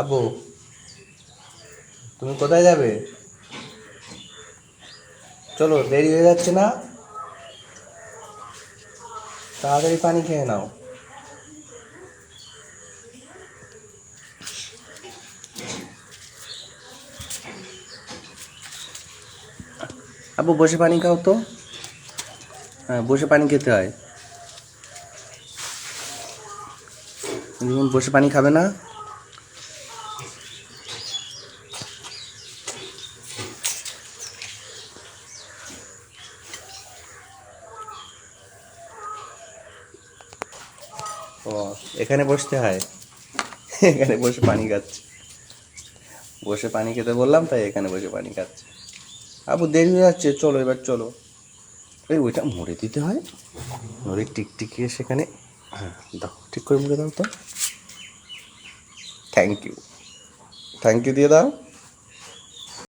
আব্বু তুমি কোথায় যাবে? চলো, দেরি হয়ে যাচ্ছে না? তাড়াতাড়ি পানি খেয়ে নাও। আব্বু বসে পানি খাও তো। হ্যাঁ বসে পানি খেতে হয়। বসে পানি খাবে না? ও এখানে বসতে হয়। এখানে বসে পানি খাচ্ছে। বসে পানি খেতে বললাম, তাই এখানে বসে পানি খাচ্ছে। আবু, দেরি হয়ে যাচ্ছে। চলো, এবার চলো। এই, ওইটা মুড়ে দিতে হয়। মুড়ে টিকটিকিয়ে সেখানে হ্যাঁ দাও, ঠিক করে মুড়ে দাও তো। থ্যাংক ইউ থ্যাংক ইউ দিয়ে দাও।